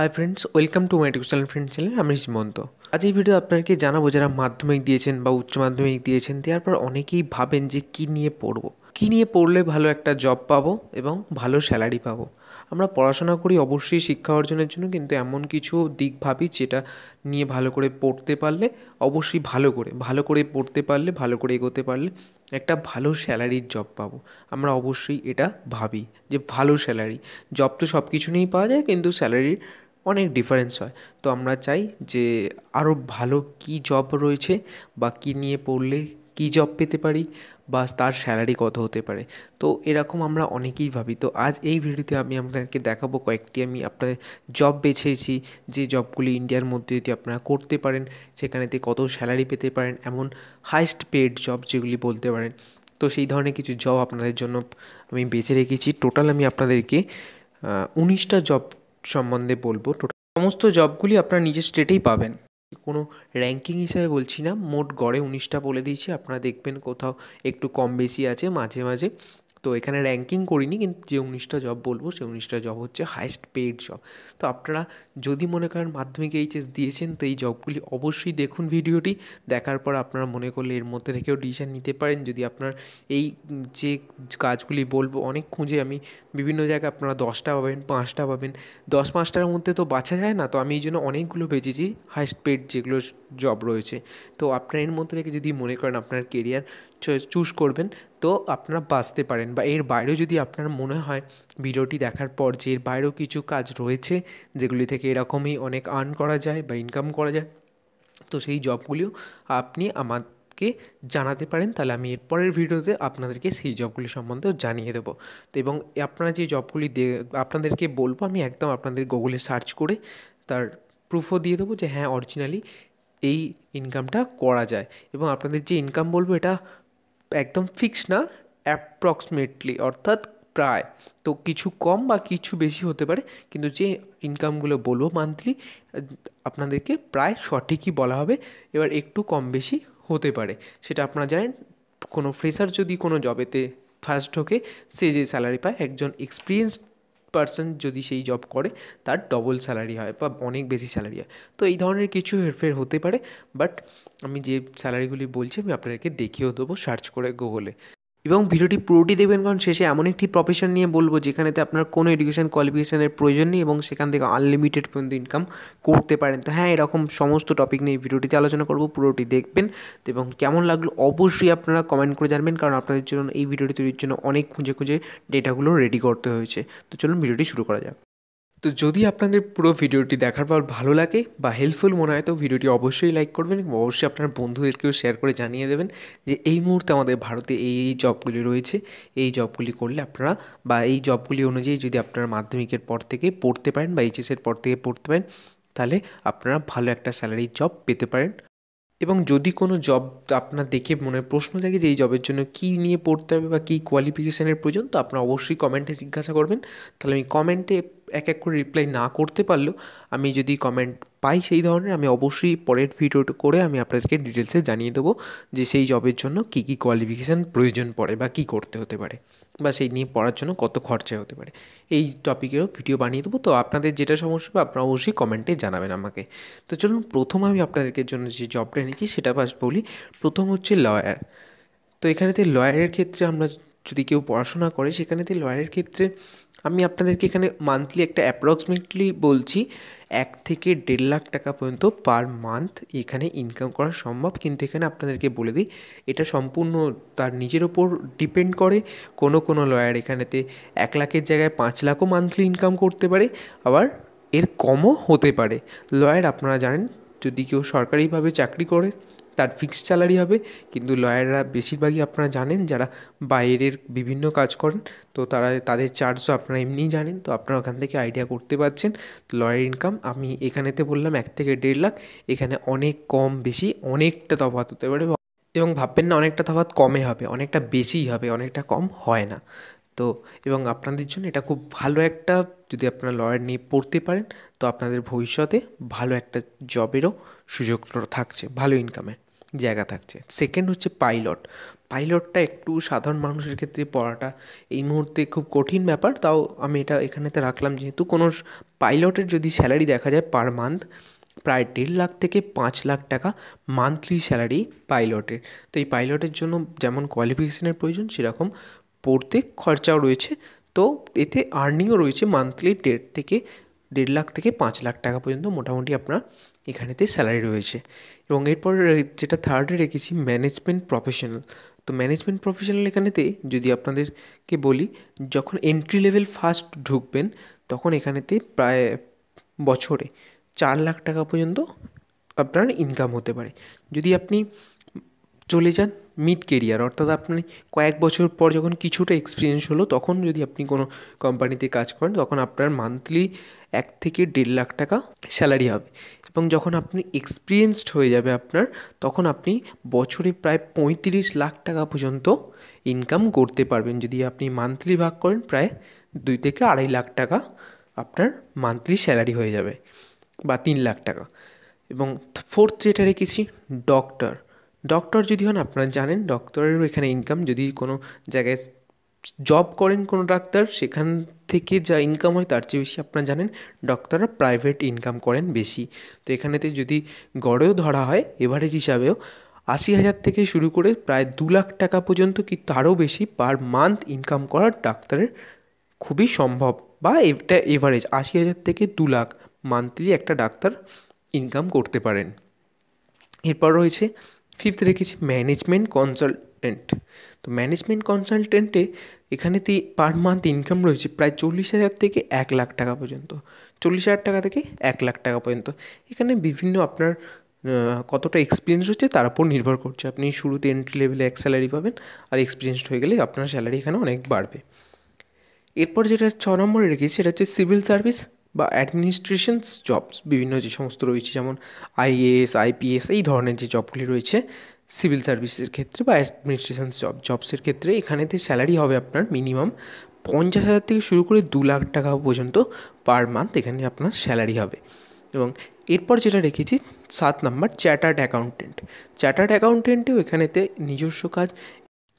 Hi friends welcome to my tuition friend channel আমি সীমন্ত আজ এই ভিডিও আপনাকে জানাব যারা মাধ্যমিক দিয়েছেন বা উচ্চ মাধ্যমিক দিয়েছেন দেওয়ার পর অনেকেই ভাবেন যে কী নিয়ে পড়ব। কী নিয়ে পড়লে ভালো একটা জব পাবো এবং ভালো স্যালারি পাবো? আমরা পড়াশোনা করি অবশ্যই শিক্ষা অর্জনের জন্য, কিন্তু এমন কিছু দিক ভাবি যেটা নিয়ে ভালো করে পড়তে পারলে, অবশ্যই ভালো করে ভালো করে পড়তে পারলে, ভালো করে এগোতে পারলে একটা ভালো স্যালারির জব পাবো। আমরা অবশ্যই এটা ভাবি যে ভালো স্যালারি জব তো সব কিছু নিয়েই পাওয়া যায়, কিন্তু স্যালারির অনেক ডিফারেন্স হয়। তো আমরা চাই যে আরও ভালো কী জব রয়েছে বা কী নিয়ে পড়লে কী জব পেতে পারি বা তার স্যালারি কত হতে পারে। তো এরকম আমরা অনেকেই ভাবি। তো আজ এই ভিডিওতে আমি আপনাদেরকে দেখাবো কয়েকটি আমি আপনাদের জব বেছেছি, যে জবগুলি ইন্ডিয়ার মধ্যে যদি আপনারা করতে পারেন সেখানেতে কত স্যালারি পেতে পারেন, এমন হাইস্ট পেড জব যেগুলি বলতে পারেন। তো সেই ধরনের কিছু জব আপনাদের জন্য আমি বেছে রেখেছি। টোটাল আমি আপনাদেরকে উনিশটা জব সম্বন্ধে বলব। টোটাল সমস্ত জবগুলি আপনারা নিজের স্টেটেই পাবেন। কোনো র্যাঙ্কিং হিসাবে বলছি না, মোট গড়ে উনিশটা বলে দিয়েছি। আপনারা দেখবেন কোথাও একটু কম বেশি আছে, মাঝে মাঝে তো এখানে র্যাঙ্কিং করিনি, কিন্তু যে উনিশটা জব বলব, সেই উনিশটা জব হচ্ছে হাইস্ট পেড জব তো আপনারা যদি মনে করেন মাধ্যমিক এইচএস দিয়েছেন, তো এই জবগুলি অবশ্যই দেখুন ভিডিওটি। দেখার পর আপনারা মনে করলে এর মধ্যে থেকেও ডিসিশান নিতে পারেন। যদি আপনার এই যে কাজগুলি বলব, অনেক খুঁজে আমি বিভিন্ন জায়গায় আপনারা দশটা পাবেন, পাঁচটা পাবেন। দশ পাঁচটার মধ্যে তো বাছা যায় না, তো আমি এই জন্য অনেকগুলো বেঁচেছি হাইস্ট পেড যেগুলো জব রয়েছে। তো আপনার এর মধ্যে থেকে যদি মনে করেন আপনার কেরিয়ার চুজ করবেন, তো আপনারা বাঁচতে পারেন। বা এর বাইরেও যদি আপনার মনে হয় ভিডিওটি দেখার পর যে এর বাইরেও কিছু কাজ রয়েছে, যেগুলি থেকে এরকমই অনেক আর্ন করা যায় বা ইনকাম করা যায়, তো সেই জবগুলিও আপনি আমাকে জানাতে পারেন, তাহলে আমি এরপরের ভিডিওতে আপনাদেরকে সেই জবগুলি সম্বন্ধে জানিয়ে দেবো। তো এবং আপনারা যে জবগুলি দে আপনাদেরকে বলব, আমি একদম আপনাদের গুগলে সার্চ করে তার প্রুফও দিয়ে দেবো যে হ্যাঁ অরিজিনালি এই ইনকামটা করা যায়। এবং আপনাদের যে ইনকাম বলব, এটা একদম ফিক্স না অ্যাপ্রক্সিমেটলি অর্থাৎ প্রায়। তো কিছু কম বা কিছু বেশি হতে পারে, কিন্তু যে ইনকামগুলো বলব মান্থলি আপনাদেরকে প্রায় সঠিকই বলা হবে, এবার একটু কম বেশি হতে পারে। সেটা আপনারা জানেন, কোনো ফ্রেশার যদি কোনো জবেতে ফার্স্ট ঢোকে, সে যে স্যালারি পায়, একজন এক্সপিরিয়েন্সড পার্সন যদি সেই জব করে, তার ডবল স্যালারি হয় বা অনেক বেশি স্যালারি হয়। তো এই ধরনের কিছু হেরফের হতে পারে বাট আমি যে স্যালারিগুলি বলছি, আমি আপনাদেরকে দেখিয়েও দেবো সার্চ করে গুগলে এবং ভিডিওটি পুরোটি দেখবেন, কারণ শেষে এমন একটি প্রফেশন নিয়ে বলব, যেখানেতে আপনার কোনো এডুকেশন কোয়ালিফিকেশানের প্রয়োজন নেই এবং সেখান থেকে আনলিমিটেড পর্যন্ত ইনকাম করতে পারেন। তো হ্যাঁ এরকম সমস্ত টপিক নিয়ে ভিডিওটিতে আলোচনা করব, পুরোটি দেখবেন। এবং কেমন লাগল অবশ্যই আপনারা কমেন্ট করে জানবেন, কারণ আপনাদের জন্য এই ভিডিওটি তৈরির জন্য অনেক খুঁজে খুঁজে ডেটাগুলো রেডি করতে হয়েছে। তো চলুন ভিডিওটি শুরু করা যাক। তো যদি আপনাদের পুরো ভিডিওটি দেখার পর ভালো লাগে বা হেল্পফুল মনে হয়, তো ভিডিওটি অবশ্যই লাইক করবেন এবং অবশ্যই আপনার বন্ধুদেরকেও শেয়ার করে জানিয়ে দেবেন যে এই মুহূর্তে আমাদের ভারতে এই এই জবগুলি রয়েছে। এই জবগুলি করলে আপনারা বা এই জবগুলি অনুযায়ী যদি আপনারা মাধ্যমিকের পর থেকে পড়তে পারেন বা এইচএসের পর থেকে পড়তে পারেন, তাহলে আপনারা ভালো একটা স্যালারির জব পেতে পারেন। এবং যদি কোনো জব আপনার দেখে মনে প্রশ্ন থাকে যে এই জবের জন্য কী নিয়ে পড়তে হবে বা কী কোয়ালিফিকেশানের প্রয়োজন, তো আপনারা অবশ্যই কমেন্টে জিজ্ঞাসা করবেন। তাহলে আমি কমেন্টে এক এক করে রিপ্লাই না করতে পারলেও আমি যদি কমেন্ট পাই সেই ধরনের, আমি অবশ্যই পরের ভিডিওটা করে আমি আপনাদেরকে ডিটেলসে জানিয়ে দেবো যে সেই জবের জন্য কী কী কোয়ালিফিকেশান প্রয়োজন পড়ে বা কী করতে হতে পারে। বা সেই নিয়ে পড়ার জন্য কত খরচা হতে পারে। এই টপিকেরও ভিডিও বানিয়ে দেবো। তো আপনাদের যেটা সমস্যা হবে, আপনারা অবশ্যই কমেন্টে জানাবেন আমাকে। তো চলুন, প্রথম আমি আপনাদেরকে জন্য যে জবটা এনেছি, সেটা বাস বলি। প্রথম হচ্ছে লয়ার তো এখানেতে লয়ারের ক্ষেত্রে আমরা যদি কেউ পড়াশোনা করে সেখানে সেখানেতে লয়ারের ক্ষেত্রে আমি আপনাদেরকে এখানে মান্থলি একটা অ্যাপ্রক্সিমেটলি বলছি, এক থেকে দেড় লাখ টাকা পর্যন্ত পার মান্থ এখানে ইনকাম করা সম্ভব। কিন্তু এখানে আপনাদেরকে বলে দিই, এটা সম্পূর্ণ তার নিজের ওপর ডিপেন্ড করে। কোনো কোনো লয়ার এখানেতে এক লাখের জায়গায় পাঁচ লাখও মান্থলি ইনকাম করতে পারে, আবার এর কমও হতে পারে। লয়ার আপনারা জানেন, যদি কেউ সরকারিভাবে চাকরি করে তার ফিক্সড স্যালারি হবে। কিন্তু লয়াররা বেশিরভাগই আপনারা জানেন, যারা বাইরের বিভিন্ন কাজ করেন, তো তারা, তাদের চার্জও আপনারা এমনিই জানেন, তো আপনারা ওখান থেকে আইডিয়া করতে পারছেন। তো লয়ার ইনকাম আমি এখানেতে বললাম এক থেকে দেড় লাখ, এখানে অনেক কম বেশি, অনেকটা তফাৎ হতে পারে। এবং ভাববেন না, অনেকটা তফাৎ কমে হবে, অনেকটা বেশিই হবে, অনেকটা কম হয় না। তো, এবং আপনাদের জন্য এটা খুব ভালো একটা, যদি আপনারা লয়ার নিয়ে পড়তে পারেন, তো আপনাদের ভবিষ্যতে ভালো একটা জবেরও সুযোগ থাকছে, ভালো ইনকামের জায়গা থাকছে। সেকেন্ড হচ্ছে পাইলট পাইলটটা একটু সাধারণ মানুষের ক্ষেত্রে পড়াটা এই মুহূর্তে খুব কঠিন ব্যাপার, তাও আমি এটা এখানেতে রাখলাম যেহেতু কোনো পাইলটের যদি স্যালারি দেখা যায় পার মান্থ প্রায় দেড় লাখ থেকে পাঁচ লাখ টাকা মান্থলি স্যালারি পাইলটের তো এই পাইলটের জন্য যেমন কোয়ালিফিকেশনের প্রয়োজন, সেরকম পড়তে খরচাও রয়েছে। তো এতে আর্নিংও রয়েছে মান্থলি দেড় থেকে, দেড় লাখ থেকে পাঁচ লাখ টাকা পর্যন্ত মোটামুটি আপনার এখানেতে স্যালারি রয়েছে। এবং এরপর যেটা থার্ডে রেখেছি ম্যানেজমেন্ট প্রফেশনাল তো ম্যানেজমেন্ট প্রফেশনাল এখানেতে যদি আপনাদেরকে বলি, যখন এন্ট্রি লেভেল ফার্স্ট ঢুকবেন, তখন এখানেতে প্রায় বছরে চার লাখ টাকা পর্যন্ত আপনার ইনকাম হতে পারে। যদি আপনি চলে যান মিড কেরিয়ার অর্থাৎ আপনি কয়েক বছর পর যখন কিছুটা এক্সপিরিয়েন্স হলো, তখন যদি আপনি কোনো কোম্পানিতে কাজ করেন, তখন আপনার মান্থলি এক থেকে দেড় লাখ টাকা স্যালারি হবে। এবং যখন আপনি এক্সপিরিয়েন্সড হয়ে যাবে আপনার, তখন আপনি বছরে প্রায় পঁয়ত্রিশ লাখ টাকা পর্যন্ত ইনকাম করতে পারবেন। যদি আপনি মান্থলি ভাগ করেন, প্রায় দুই থেকে আড়াই লাখ টাকা আপনার মান্থলি স্যালারি হয়ে যাবে, বা তিন লাখ টাকা। এবং ফোর্থ যেটা রেখেছি ডক্টর ডক্টর যদি হন, আপনারা জানেন ডক্টরেরও এখানে ইনকাম যদি কোনো জায়গায় জব করেন কোনো ডাক্তার, সেখান থেকে যা ইনকাম হয়, তার চেয়ে বেশি আপনারা জানেন ডক্টররা প্রাইভেট ইনকাম করেন বেশি। তো এখানেতে যদি গড়েও ধরা হয় এভারেজ হিসাবেও, আশি হাজার থেকে শুরু করে প্রায় দু লাখ টাকা পর্যন্ত কি তারও বেশি পার মান্থ ইনকাম করার ডাক্তারের খুবই সম্ভব। বা এটা এভারেজ আশি হাজার থেকে দু লাখ মান্থলি একটা ডাক্তার ইনকাম করতে পারেন। এরপর রয়েছে ফিফথ রেখেছি ম্যানেজমেন্ট কনসালটেন্ট তো ম্যানেজমেন্ট কনসালটেন্টে এখানেতে পার মান্থ ইনকাম রয়েছে প্রায় চল্লিশ হাজার থেকে এক লাখ টাকা পর্যন্ত। চল্লিশ হাজার টাকা থেকে এক লাখ টাকা পর্যন্ত। এখানে বিভিন্ন আপনার কতটা এক্সপিরিয়েন্স হচ্ছে তার উপর নির্ভর করছে। আপনি শুরুতে এন্ট্রি লেভেলে এক স্যালারি পাবেন আর এক্সপিরিয়েন্সড হয়ে গেলে আপনার স্যালারি এখানে অনেক বাড়বে। এরপর যেটা ছ নম্বরে রেখেছি, সেটা হচ্ছে সিভিল সার্ভিস বা অ্যাডমিনিস্ট্রেশনস জবস বিভিন্ন যে সমস্ত রয়েছে, যেমন আইএএস আইপিএস এই ধরনের যে জবগুলি রয়েছে সিভিল সার্ভিসের ক্ষেত্রে বা অ্যাডমিনিস্ট্রেশন জব জবসের ক্ষেত্রে এখানেতে স্যালারি হবে আপনার মিনিমাম পঞ্চাশ হাজার থেকে শুরু করে দু লাখ টাকা পর্যন্ত পার মান্থ এখানে আপনার স্যালারি হবে। এবং এরপর যেটা রেখেছি, সাত নাম্বার চ্যাটার্ড অ্যাকাউন্টেন্ট চ্যাটার্ড অ্যাকাউন্টেন্টেও এখানেতে নিজস্ব কাজ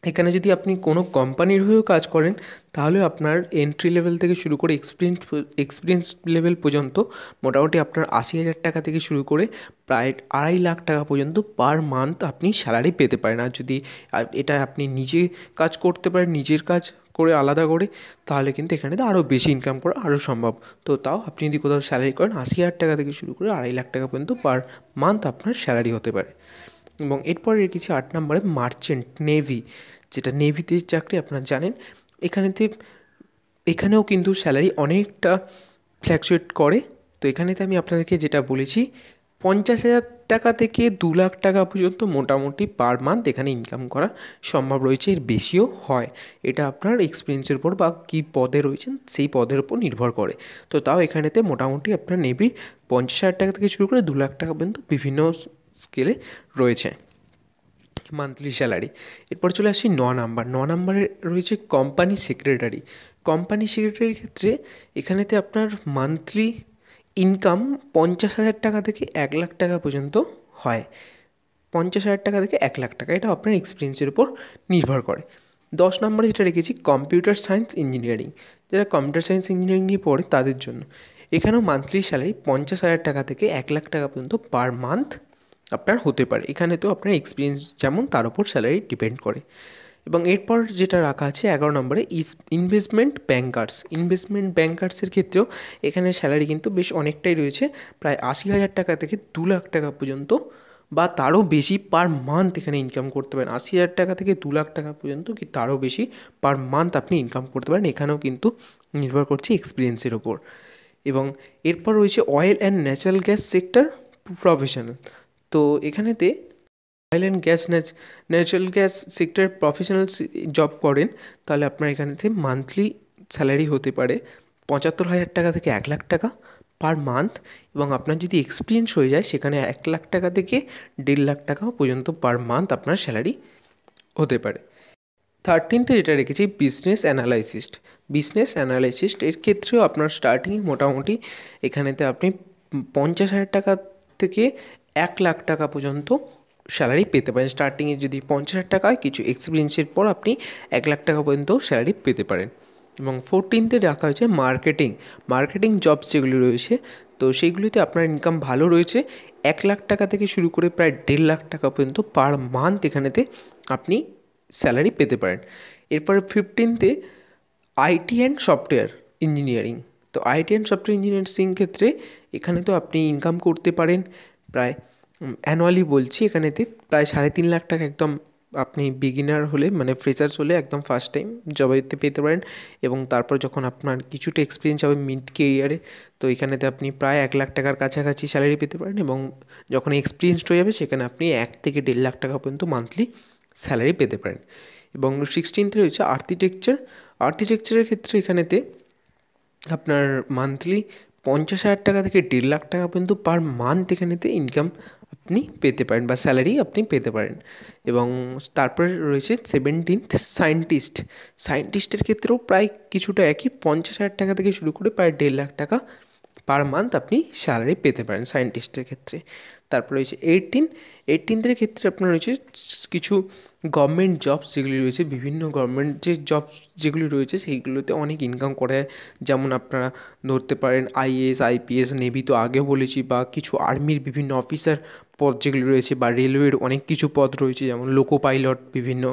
এখানে যদি আপনি কোনো কোম্পানির হয়েও কাজ করেন, তাহলে আপনার এন্ট্রি লেভেল থেকে শুরু করে এক্সপিরিয়েন্স এক্সপিরিয়েন্স লেভেল পর্যন্ত মোটামুটি আপনার আশি হাজার টাকা থেকে শুরু করে প্রায় আড়াই লাখ টাকা পর্যন্ত পার মান্থ আপনি স্যালারি পেতে পারেন। আর যদি এটা আপনি নিজে কাজ করতে পারেন, নিজের কাজ করে আলাদা করে, তাহলে কিন্তু এখানে তো আরও বেশি ইনকাম করা আরও সম্ভব। তো তাও আপনি যদি কোথাও স্যালারি করেন, আশি হাজার টাকা থেকে শুরু করে আড়াই লাখ টাকা পর্যন্ত পার মান্থ আপনার স্যালারি হতে পারে। এবং এরপরে রেখেছি আট নম্বরে মার্চেন্ট, নেভি, যেটা নেভিতে চাকরি আপনারা জানেন। এখানেতে, এখানেও কিন্তু স্যালারি অনেকটা ফ্ল্যাকচুয়েট করে। তো এখানেতে আমি আপনাদেরকে যেটা বলেছি, পঞ্চাশ হাজার টাকা থেকে দু লাখ টাকা পর্যন্ত মোটামুটি পার মান্থ এখানে ইনকাম করা সম্ভব রয়েছে, এর বেশিও হয়। এটা আপনার এক্সপিরিয়েন্সের উপর বা কী পদে রয়েছেন, সেই পদের উপর নির্ভর করে। তো তাও এখানেতে মোটামুটি আপনার নেবি পঞ্চাশ হাজার টাকা থেকে শুরু করে দু লাখ টাকা পর্যন্ত বিভিন্ন স্কেলে রয়েছে। মান্থলি স্যালারি এরপর চলে আসি ন নাম্বার ন নাম্বারে রয়েছে কোম্পানি সেক্রেটারি কোম্পানি সেক্রেটারির ক্ষেত্রে এখানেতে আপনার মান্থলি ইনকাম পঞ্চাশ হাজার টাকা থেকে এক লাখ টাকা পর্যন্ত হয়। পঞ্চাশ হাজার টাকা থেকে এক লাখ টাকা। এটা আপনার এক্সপিরিয়েন্সের উপর নির্ভর করে। দশ নম্বরে যেটা রেখেছি কম্পিউটার সায়েন্স ইঞ্জিনিয়ারিং যারা কম্পিউটার সায়েন্স ইঞ্জিনিয়ারিং নিয়ে পড়ে তাদের জন্য। এখানেও মান্থলি স্যালারি পঞ্চাশ হাজার টাকা থেকে এক লাখ টাকা পর্যন্ত পার মান্থ আপনার হতে পারে। এখানে তো আপনার এক্সপিরিয়েন্স যেমন তার উপর স্যালারি ডিপেন্ড করে। এবং এরপর যেটা রাখা আছে এগারো নম্বরে ইস ইনভেস্টমেন্ট ব্যাঙ্কার্স ইনভেস্টমেন্ট ব্যাঙ্কার্সের ক্ষেত্রেও এখানে স্যালারি কিন্তু বেশ অনেকটাই রয়েছে। প্রায় আশি হাজার টাকা থেকে দু লাখ টাকা পর্যন্ত বা তারও বেশি পার মান্থ এখানে ইনকাম করতে পারেন। আশি হাজার টাকা থেকে দু লাখ টাকা পর্যন্ত কি তারও বেশি পার মান্থ আপনি ইনকাম করতে পারেন। এখানেও কিন্তু নির্ভর করছে এক্সপিরিয়েন্সের ওপর এবং এরপর রয়েছে oil and natural gas sector professional তো এখানেতে oil and gas natural gas sector professional job করেন, তাহলে আপনার এখানেতে মান্থলি স্যালারি হতে পারে পঁচাত্তর হাজার টাকা থেকে এক লাখ টাকা পার মান্থ এবং আপনার যদি এক্সপিরিয়েন্স হয়ে যায়, সেখানে এক লাখ টাকা থেকে দেড় লাখ টাকা পর্যন্ত পার মান্থ আপনার স্যালারি হতে পারে। থার্টিনতে যেটা রেখেছি বিজনেস অ্যানালাইসিস্ট বিজনেস অ্যানালাইসিস্ট এর ক্ষেত্রেও আপনার স্টার্টিং মোটামুটি এখানেতে আপনি পঞ্চাশ হাজার টাকা থেকে এক লাখ টাকা পর্যন্ত স্যালারি পেতে পারেন। স্টার্টিংয়ে যদি পঞ্চাশ হাজার টাকা হয়, কিছু এক্সপিরিয়েন্সের পর আপনি এক লাখ টাকা পর্যন্ত স্যালারি পেতে পারেন। এবং ফোরটিনতে রাখা হয়েছে মার্কেটিং মার্কেটিং জবস যেগুলি রয়েছে, তো সেইগুলিতে আপনার ইনকাম ভালো রয়েছে। এক লাখ টাকা থেকে শুরু করে প্রায় দেড় লাখ টাকা পর্যন্ত পার মান্থ এখানেতে আপনি স্যালারি পেতে পারেন। এরপরে ফিফটিনতে আইটি অ্যান্ড সফটওয়্যার ইঞ্জিনিয়ারিং তো আইটি অ্যান্ড সফটওয়্যার ইঞ্জিনিয়ারিং ক্ষেত্রে এখানে তো আপনি ইনকাম করতে পারেন। প্রায় অ্যানুয়ালি বলছি এখানেতে প্রায় সাড়ে তিন লাখ টাকা একদম আপনি বিগিনার হলে মানে ফ্রেশার্স হলে একদম ফার্স্ট টাইম জবেতে পেতে পারেন। এবং তারপর যখন আপনার কিছুটা এক্সপিরিয়েন্স হবে মিড কেরিয়ারে তো এখানেতে আপনি প্রায় এক লাখ টাকার কাছাকাছি স্যালারি পেতে পারেন। এবং যখন এক্সপিরিয়েন্সড হয়ে যাবে, সেখানে আপনি এক থেকে দেড় লাখ টাকা পর্যন্ত মান্থলি স্যালারি পেতে পারেন। এবং সিক্সটিনতে রয়েছে আর্কিটেকচার আর্কিটেকচারের ক্ষেত্রে এখানেতে আপনার মান্থলি পঞ্চাশ হাজার টাকা থেকে দেড় লাখ টাকা পর্যন্ত পার মান্থ এখানেতে ইনকাম আপনি পেতে পারেন বা স্যালারি আপনি পেতে পারেন। এবং তারপরে রয়েছে সেভেন্টিন্থ সায়েন্টিস্ট সায়েন্টিস্টের ক্ষেত্রেও প্রায় কিছুটা একই পঞ্চাশ হাজার টাকা থেকে শুরু করে প্রায় দেড় লাখ টাকা পার মান্থ আপনি স্যালারি পেতে পারেন সায়েন্টিস্টের ক্ষেত্রে। তারপর রয়েছে এইটিন এইটিনদের ক্ষেত্রে আপনার রয়েছে কিছু গভর্নমেন্ট জবস যেগুলি রয়েছে, বিভিন্ন গভর্নমেন্ট যে জবস যেগুলি রয়েছে, সেইগুলোতে অনেক ইনকাম করে। যেমন আপনারা ধরতে পারেন আইএএস আইপিএস নেভি তো আগে বলেছি বা কিছু আর্মির বিভিন্ন অফিসার পদ যেগুলি রয়েছে বা রেলওয়ের অনেক কিছু পদ রয়েছে, যেমন লোকো পাইলট বিভিন্ন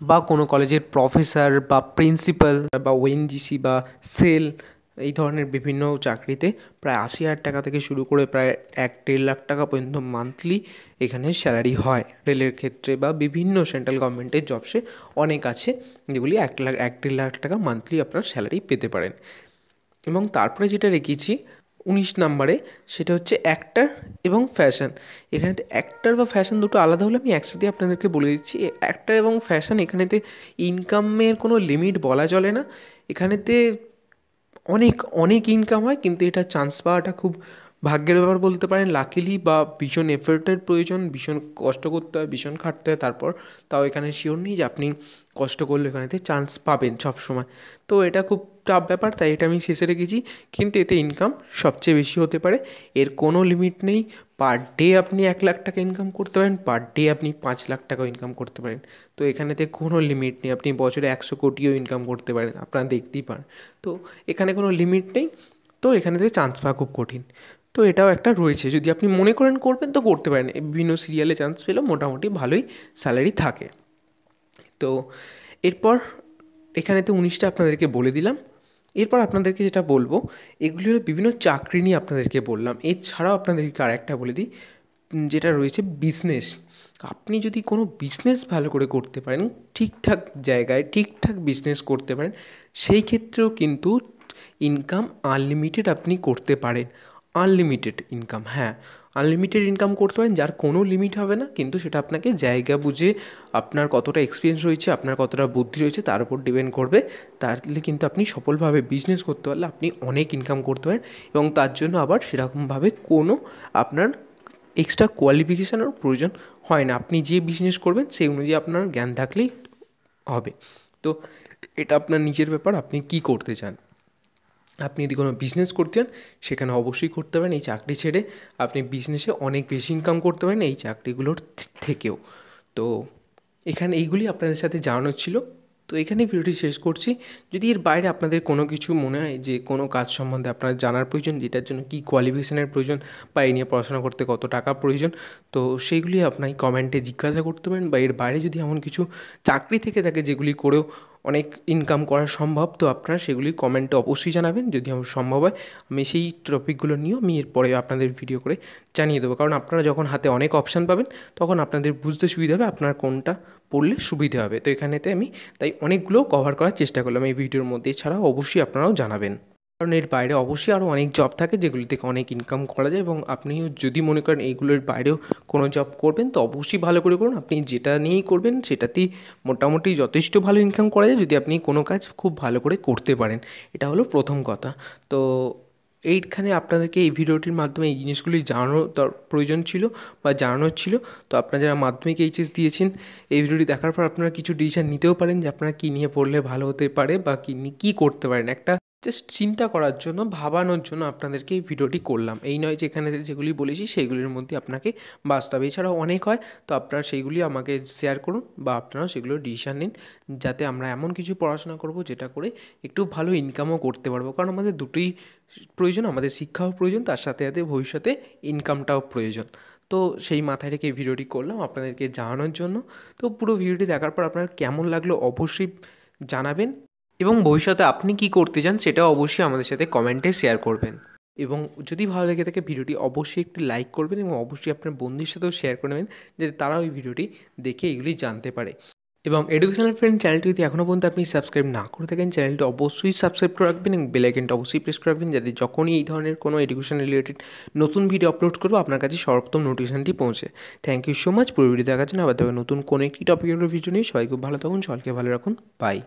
বা কোনো কলেজের প্রফেসর বা প্রিন্সিপাল বা ওএনজিসি বা সেল এই ধরনের বিভিন্ন চাকরিতে প্রায় আশি হাজার টাকা থেকে শুরু করে প্রায় এক দেড় লাখ টাকা পর্যন্ত মান্থলি এখানে স্যালারি হয়। রেলের ক্ষেত্রে বা বিভিন্ন সেন্ট্রাল গভর্নমেন্টের জবসে অনেক আছে যেগুলি এক লাখ, এক দেড় লাখ টাকা মান্থলি আপনার স্যালারি পেতে পারেন। এবং তারপরে যেটা রেখেছি উনিশ নাম্বারে সেটা হচ্ছে অ্যাক্টার এবং ফ্যাশন এখানেতে অ্যাক্টার বা ফ্যাশন দুটো আলাদা হলে আমি একসাথে আপনাদেরকে বলে দিচ্ছি। অ্যাক্টার এবং ফ্যাশন এখানেতে ইনকামের কোনো লিমিট বলা চলে না। এখানেতে অনেক অনেক ইনকাম হয়, কিন্তু এটা চান্স পাওয়াটা খুব ভাগ্যের ব্যাপার বলতে পারেন। লাকিলি বা ভীষণ এফোর্টের প্রয়োজন, ভীষণ কষ্ট করতে হয়, ভীষণ খাটতে হয়, তারপর তাও এখানে শিওর নেই যে আপনি কষ্ট করলে এখানেতে চান্স পাবেন সব সময় তো এটা খুব টাফ ব্যাপার, তাই এটা আমি শেষে রেখেছি। কিন্তু এতে ইনকাম সবচেয়ে বেশি হতে পারে। এর কোনো লিমিট নেই। পার ডে আপনি এক লাখ টাকা ইনকাম করতে পারেন। পার ডে আপনি পাঁচ লাখ টাকাও ইনকাম করতে পারেন। তো এখানেতে কোনো লিমিট নেই। আপনি বছরে একশো কোটিও ইনকাম করতে পারেন। আপনারা দেখতেই পান। তো এখানে কোনো লিমিট নেই। তো এখানেতে চান্স পাওয়া খুব কঠিন। তো এটাও একটা রয়েছে। যদি আপনি মনে করেন করবেন, তো করতে পারেন। বিভিন্ন সিরিয়ালে চান্স পেলেও মোটামুটি ভালোই স্যালারি থাকে। তো এরপর এখানেতে উনিশটা আপনাদেরকে বলে দিলাম। এরপর আপনাদেরকে যেটা বলব, এগুলি হলো বিভিন্ন চাকরি নিয়ে আপনাদেরকে বললাম। এছাড়াও আপনাদেরকে আরেকটা বলে দিই যেটা রয়েছে বিজনেস আপনি যদি কোনো বিজনেস ভালো করে করতে পারেন, ঠিকঠাক জায়গায় ঠিকঠাক বিজনেস করতে পারেন, সেই ক্ষেত্রেও কিন্তু ইনকাম আনলিমিটেড আপনি করতে পারেন। আনলিমিটেড ইনকাম হ্যাঁ। আনলিমিটেড ইনকাম করতে পারেন, যার কোনো লিমিট হবে না, কিন্তু সেটা আপনাকে জায়গা বুঝে আপনার কতটা এক্সপিরিয়েন্স রয়েছে, আপনার কতটা বুদ্ধি রয়েছে, তার উপর ডিপেন্ড করবে। তাহলে কিন্তু আপনি সফলভাবে বিজনেস করতে পারলে আপনি অনেক ইনকাম করতে পারেন এবং তার জন্য আবার সেরকমভাবে কোনো আপনার এক্সট্রা কোয়ালিফিকেশানের প্রয়োজন হয় না। আপনি যে বিজনেস করবেন, সেই অনুযায়ী আপনার জ্ঞান থাকলেই হবে। তো এটা আপনার নিজের ব্যাপার, আপনি কী করতে চান? আপনি যদি কোনো বিজনেস করতে চান, সেখানে অবশ্যই করতে পারেন। এই চাকরি ছেড়ে আপনি বিজনেসে অনেক বেশি ইনকাম করতে পারেন এই চাকরিগুলোর থেকেও। তো এখানে এইগুলি আপনাদের সাথে জানানোর ছিল। তো এখানে ভিডিওটি শেষ করছি। যদি এর বাইরে আপনাদের কোনো কিছু মনে হয় যে কোনো কাজ সম্বন্ধে আপনার জানার প্রয়োজন, যেটার জন্য কী কোয়ালিফিকেশানের প্রয়োজন বা এই নিয়ে পড়াশোনা করতে কত টাকা প্রয়োজন, তো সেইগুলি আপনাকে কমেন্টে জিজ্ঞাসা করতে পারেন বা এর বাইরে যদি এমন কিছু চাকরি থেকে থাকে যেগুলি করেও অনেক ইনকাম করা সম্ভব, তো আপনারা সেগুলি কমেন্টে অবশ্যই জানাবেন। যদি আমার সম্ভব হয়, আমি সেই টপিকগুলো নিয়েও আমি এরপরে আপনাদের ভিডিও করে জানিয়ে দেবো। কারণ আপনারা যখন হাতে অনেক অপশান পাবেন, তখন আপনাদের বুঝতে সুবিধা হবে আপনার কোনটা পড়লে সুবিধে হবে। তো এখানেতে আমি তাই অনেকগুলো কভার করার চেষ্টা করলাম এই ভিডিওর মধ্যে। এছাড়াও অবশ্যই আপনারাও জানাবেন। কারণ এর বাইরে অবশ্যই আরও অনেক জব থাকে যেগুলি থেকে অনেক ইনকাম করা যায় এবং আপনিও যদি মনে করেন এইগুলোর বাইরেও কোনো জব করবেন, তো অবশ্যই ভালো করে করুন। আপনি যেটা নিয়েই করবেন সেটাতেই মোটামুটি যথেষ্ট ভালো ইনকাম করা যায় যদি আপনি কোনো কাজ খুব ভালো করে করতে পারেন। এটা হলো প্রথম কথা। তো এইখানে আপনাদেরকে এই ভিডিওটির মাধ্যমে এই জিনিসগুলি জানানো প্রয়োজন ছিল বা জানানোর ছিল। তো আপনারা যারা মাধ্যমিক এইচএস দিয়েছেন, এই ভিডিওটি দেখার পর আপনারা কিছু ডিসিশান নিতেও পারেন যে আপনারা কী নিয়ে পড়লে ভালো হতে পারে বা কী কী করতে পারেন। একটা জাস্ট চিন্তা করার জন্য, ভাবানোর জন্য আপনাদেরকে এই ভিডিওটি করলাম। এই নয় যে এখানে যেগুলি বলেছি সেগুলির মধ্যে আপনাকে বাস্তবে। এছাড়াও অনেক হয়, তো আপনারা সেইগুলি আমাকে শেয়ার করুন বা আপনারাও সেগুলো ডিসিশান নিন, যাতে আমরা এমন কিছু পড়াশোনা করব যেটা করে একটু ভালো ইনকামও করতে পারব। কারণ আমাদের দুটোই প্রয়োজন, আমাদের শিক্ষাও প্রয়োজন, তার সাথে সাথে ভবিষ্যতে ইনকামটাও প্রয়োজন। তো সেই মাথায় রেখে ভিডিওটি করলাম, আপনাদেরকে জানানোর জন্য। তো পুরো ভিডিওটি দেখার পর আপনার কেমন লাগল অবশ্যই জানাবেন। এবং ভবিষ্যতে আপনি কি করতে চান সেটা অবশ্যই আমাদের সাথে কমেন্টে শেয়ার করবেন। এবং যদি ভালো লেগে থাকে ভিডিওটি অবশ্যই একটি লাইক করবেন এবং অবশ্যই আপনার বন্ধুর সাথেও শেয়ার করে নেবেন, যাতে তারাও এই ভিডিওটি দেখে এগুলি জানতে পারে। এবং এডুকেশনাল ফ্রেন্ড চ্যানেলটি যদি এখনও পর্যন্ত আপনি সাবস্ক্রাইব না করে থাকেন, চ্যানেলটি অবশ্যই সাবস্ক্রাইব করে রাখবেন এবং বেলাইকেনটা অবশ্যই প্রেস করে রাখবেন, যাতে যখনই এই ধরনের কোনো এডুকেশন রিলেটেড নতুন ভিডিও আপলোড করব, আপনার কাছে সর্বপ্রথম নোটিফিকেশনটি পৌঁছে। থ্যাংক ইউ সো মাচ পুরো ভিডিও দেখার জন্য আবার তবে নতুন কোনো একটি টপিকের ভিডিও নিয়ে। সবাই খুব ভালো থাকুন, সবাইকে ভালো রাখুন। বাই